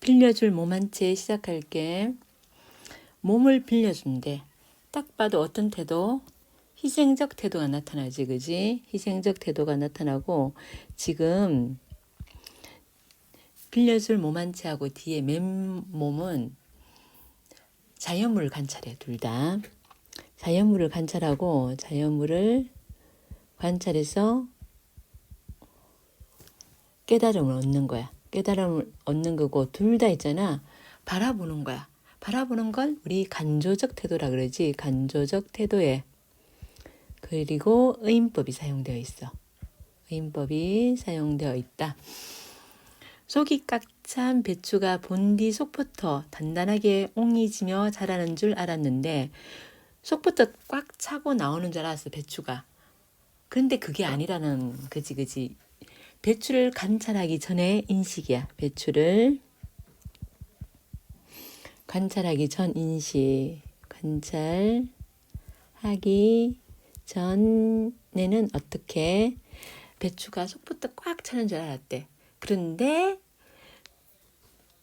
빌려줄 몸 한 채 시작할게. 몸을 빌려준대. 딱 봐도 어떤 태도? 희생적 태도가 나타나지, 그지? 희생적 태도가 나타나고, 지금 빌려줄 몸 한 채하고 뒤에 맨 몸은 자연물을 관찰해, 둘 다. 자연물을 관찰하고, 자연물을 관찰해서 깨달음을 얻는 거야. 깨달음을 얻는 거고, 둘 다 있잖아. 바라보는 거야. 바라보는 걸 우리 간조적 태도라 그러지. 간조적 태도에. 그리고 의인법이 사용되어 있어. 의인법이 사용되어 있다. 속이 꽉찬 배추가 본디 속부터 단단하게 옹이 지며 자라는 줄 알았는데 속부터 꽉 차고 나오는 줄 알았어 배추가. 그런데 그게 아니라는 그지 그지. 배추를 관찰하기 전에 인식이야. 배추를 관찰하기 전 인식. 관찰하기 전에는 어떻게 배추가 속부터 꽉 차는 줄 알았대. 그런데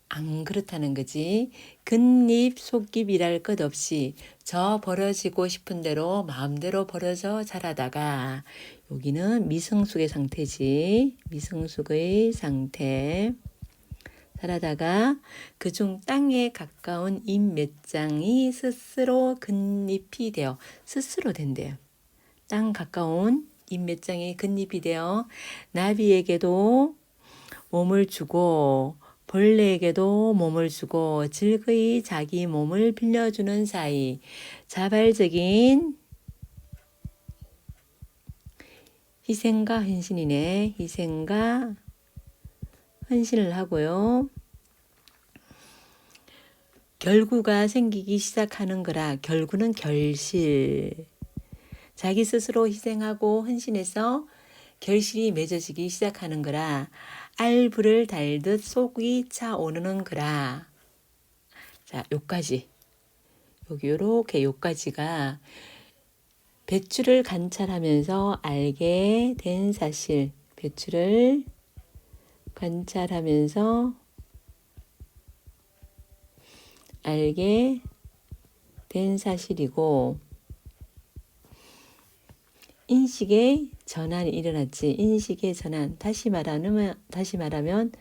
안 그렇다는 거지. 근잎, 속잎 이랄 것 없이 저 벌어지고 싶은 대로 마음대로 벌어져 자라다가 여기는 미성숙의 상태지. 미성숙의 상태. 자라다가 그중 땅에 가까운 잎 몇 장이 스스로 근잎이 되어 스스로 된대요. 땅 가까운 잎 몇 장이 근잎이 되어 나비에게도 몸을 주고 벌레에게도 몸을 주고 즐거이 자기 몸을 빌려주는 사이 자발적인 희생과 헌신이네. 희생과 헌신을 하고요. 결구가 생기기 시작하는 거라 결구는 결실. 자기 스스로 희생하고 헌신해서 결실이 맺어지기 시작하는 거라 알불을 달듯 속이 차오르는 거라. 자, 요까지. 여기 요렇게 요까지가 배추를 관찰하면서 알게 된 사실. 배추를 관찰하면서 알게 된 사실이고 인식의 전환이 일어났지. 인식의 전환. 다시 말하면 다시 말하면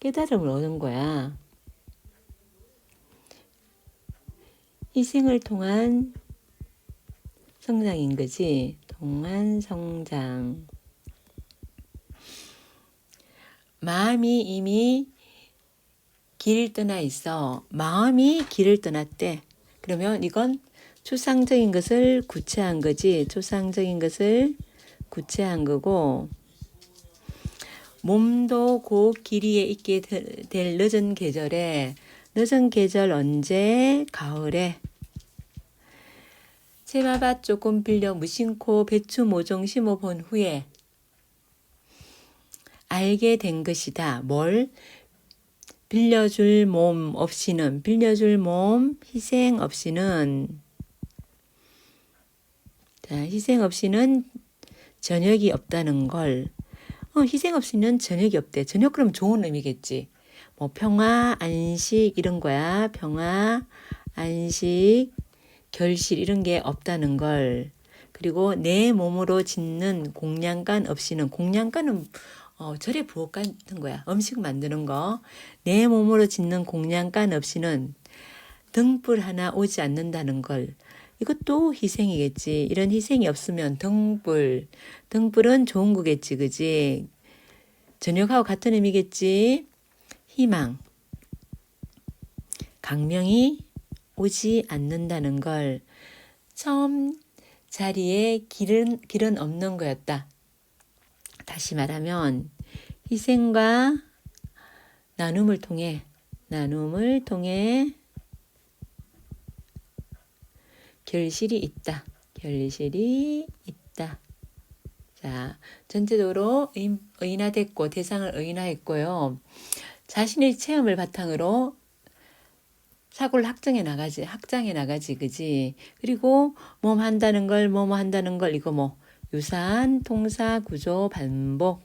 깨달음을 얻은 거야. 희생을 통한 성장인 거지. 동안 성장. 마음이 이미 길을 떠나 있어. 마음이 길을 떠났대. 그러면 이건 추상적인 것을 구체한 거지. 추상적인 것을 구체한 거고, 몸도 그 길이에 있게 될 늦은 계절에, 늦은 계절 언제? 가을에. 채마밭 조금 빌려 무심코 배추 모종 심어본 후에 알게 된 것이다. 뭘? 빌려줄 몸 없이는, 빌려줄 몸 희생 없이는, 자, 희생 없이는 저녁이 없다는 걸, 어, 희생 없이는 저녁이 없대. 저녁 그럼 좋은 의미겠지. 뭐, 평화, 안식, 이런 거야. 평화, 안식, 결실, 이런 게 없다는 걸. 그리고 내 몸으로 짓는 공양간 없이는, 공양간은 어, 절에 부엌 같은 거야. 음식 만드는 거. 내 몸으로 짓는 공양간 없이는 등불 하나 오지 않는다는 걸. 이것도 희생이겠지. 이런 희생이 없으면 등불. 등불은 좋은 거겠지. 그지? 저녁하고 같은 의미겠지. 희망. 강명이 오지 않는다는 걸. 처음 자리에 길은, 길은 없는 거였다. 다시 말하면 희생과 나눔을 통해 나눔을 통해 결실이 있다. 결실이 있다. 자, 전체적으로 의, 의인화됐고 대상을 의인화했고요. 자신의 체험을 바탕으로 사고를 확정해 나가지, 확장해 나가지, 그지? 그리고 몸 한다는 걸, 뭐뭐 한다는 걸, 이거 뭐, 유사한 통사 구조 반복.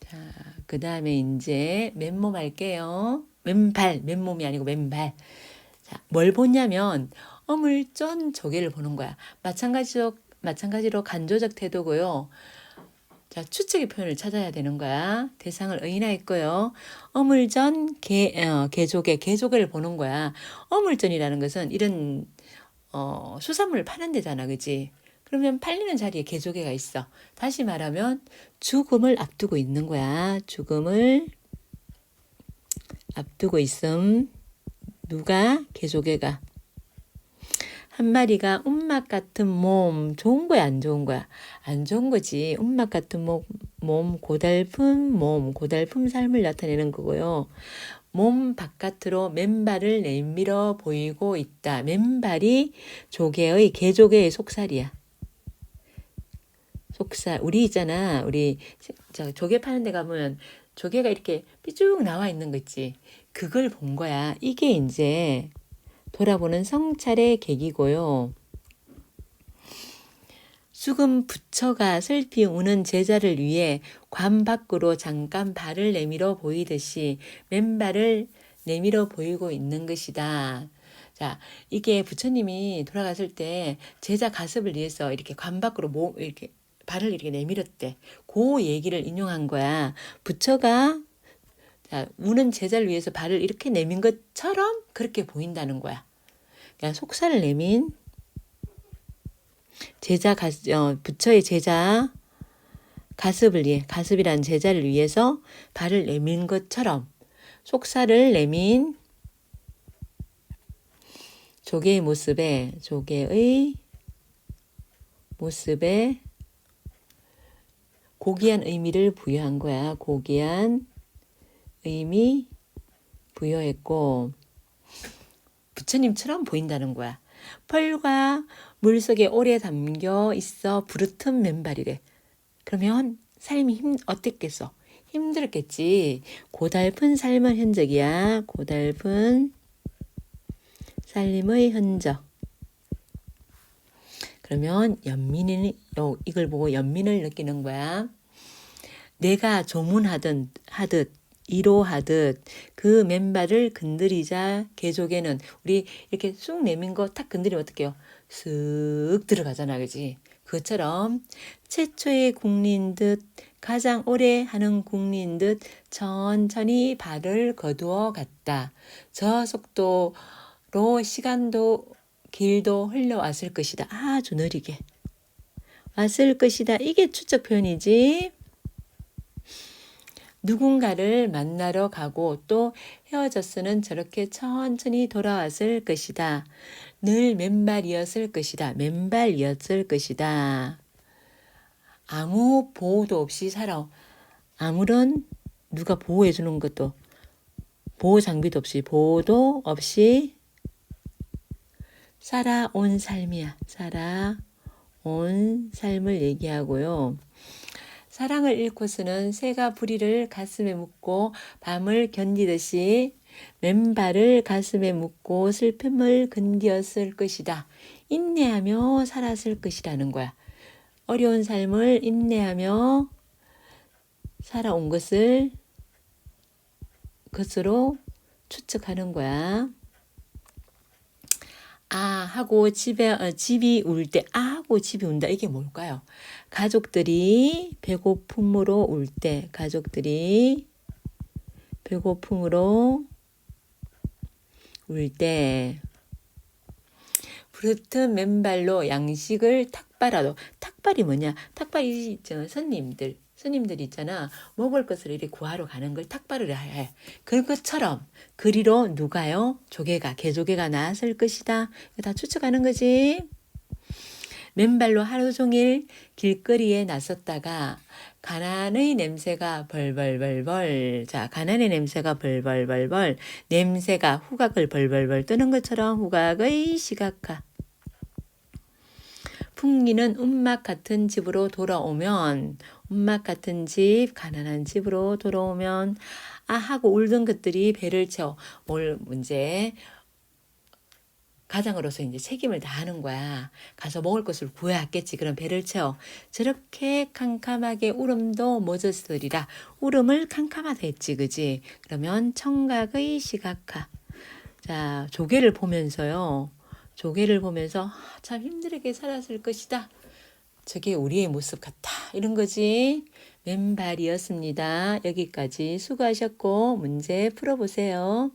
자, 자, 그 다음에 이제 맨몸 할게요. 맨발, 맨몸이 아니고 맨발. 자, 뭘 보냐면 어물전 조개를 보는 거야. 마찬가지로 마찬가지로 간조적 태도고요. 자, 추측의 표현을 찾아야 되는 거야. 대상을 의인화했고요. 어물전 개, 어, 개조개, 개조개를 보는 거야. 어물전이라는 것은 이런 어, 수산물을 파는 데잖아, 그지? 그러면 팔리는 자리에 개조개가 있어. 다시 말하면 죽음을 앞두고 있는 거야. 죽음을 앞두고 있음. 누가? 개조개가. 한 마리가 운막 같은 몸 좋은 거야 안 좋은 거야? 안 좋은 거지. 운막 같은 몸, 몸 고달픈 몸 고달픈 삶을 나타내는 거고요. 몸 바깥으로 맨발을 내밀어 보이고 있다. 맨발이 조개의 개조개의 속살이야. 속살. 우리 있잖아. 우리 저 조개 파는 데 가면 조개가 이렇게 삐쭉 나와 있는 거 있지? 그걸 본 거야. 이게 이제 돌아보는 성찰의 계기고요. 수금 부처가 슬피 우는 제자를 위해 관 밖으로 잠깐 발을 내밀어 보이듯이 맨발을 내밀어 보이고 있는 것이다. 자, 이게 부처님이 돌아갔을 때 제자 가습을 위해서 이렇게 관 밖으로 모, 이렇게 발을 이렇게 내밀었대. 그 얘기를 인용한 거야. 부처가 자, 우는 제자를 위해서 발을 이렇게 내민 것처럼 그렇게 보인다는 거야. 그러니까 속살을 내민 제자 가, 어, 부처의 제자 가습을 위해 가습이라는 제자를 위해서 발을 내민 것처럼 속살을 내민 조개의 모습에 조개의 모습에 고귀한 의미를 부여한 거야. 고귀한 의미 부여했고 부처님처럼 보인다는 거야. 펄과 물 속에 오래 담겨 있어 부르튼 맨발이래. 그러면 삶이 힘 어땠겠어? 힘들었겠지. 고달픈 삶의 흔적이야. 고달픈 삶의 흔적. 그러면 연민이 이걸 보고 연민을 느끼는 거야. 내가 조문하든 하듯 이로하듯 그 맨발을 건드리자 개조개는 우리 이렇게 쑥 내민 거 탁 건드리면 어떡해요? 쓱 들어가잖아, 그지? 그것처럼 최초의 국린 듯 가장 오래 하는 국린 듯 천천히 발을 거두어 갔다. 저 속도로 시간도 길도 흘러왔을 것이다. 아주 느리게. 왔을 것이다. 이게 추적 표현이지. 누군가를 만나러 가고 또 헤어졌으는 저렇게 천천히 돌아왔을 것이다. 늘 맨발이었을 것이다. 맨발이었을 것이다. 아무 보호도 없이 살아. 아무런 누가 보호해 주는 것도 보호 장비도 없이 보호도 없이 살아온 삶이야. 살아온 삶을 얘기하고요. 사랑을 잃고서는 새가 부리를 가슴에 묻고 밤을 견디듯이 맨발을 가슴에 묻고 슬픔을 견디었을 것이다. 인내하며 살았을 것이라는 거야. 어려운 삶을 인내하며 살아온 것을 것으로 추측하는 거야. 아 하고 집에 어, 집이 울 때 아 하고 집이 운다 이게 뭘까요? 가족들이 배고픔으로 울 때 가족들이 배고픔으로 울 때 부르튼 맨발로 양식을 탁발하도 탁발이 뭐냐 탁발이 저 손님들 스님들 있잖아. 먹을 것을 이렇게 구하러 가는 걸 탁발을 해. 그것처럼 그리로 누가요? 조개가 개조개가 나왔을 것이다. 다 추측하는 거지. 맨발로 하루 종일 길거리에 나섰다가 가난의 냄새가 벌벌벌벌. 자 가난의 냄새가 벌벌벌벌. 냄새가 후각을 벌벌벌 뜨는 것처럼 후각의 시각화. 풍기는 움막 같은 집으로 돌아오면 움막 같은 집, 가난한 집으로 돌아오면 아 하고 울던 것들이 배를 채워 뭘 문제 가장으로서 이제 책임을 다하는 거야. 가서 먹을 것을 구해왔겠지. 그럼 배를 채워. 저렇게 캄캄하게 울음도 멎었으리라. 울음을 캄캄하다 했지, 그지? 그러면 청각의 시각화. 자, 조개를 보면서요. 조개를 보면서 아, 참 힘들게 살았을 것이다. 저게 우리의 모습 같아. 이런 거지. 왼발이었습니다. 여기까지 수고하셨고 문제 풀어보세요.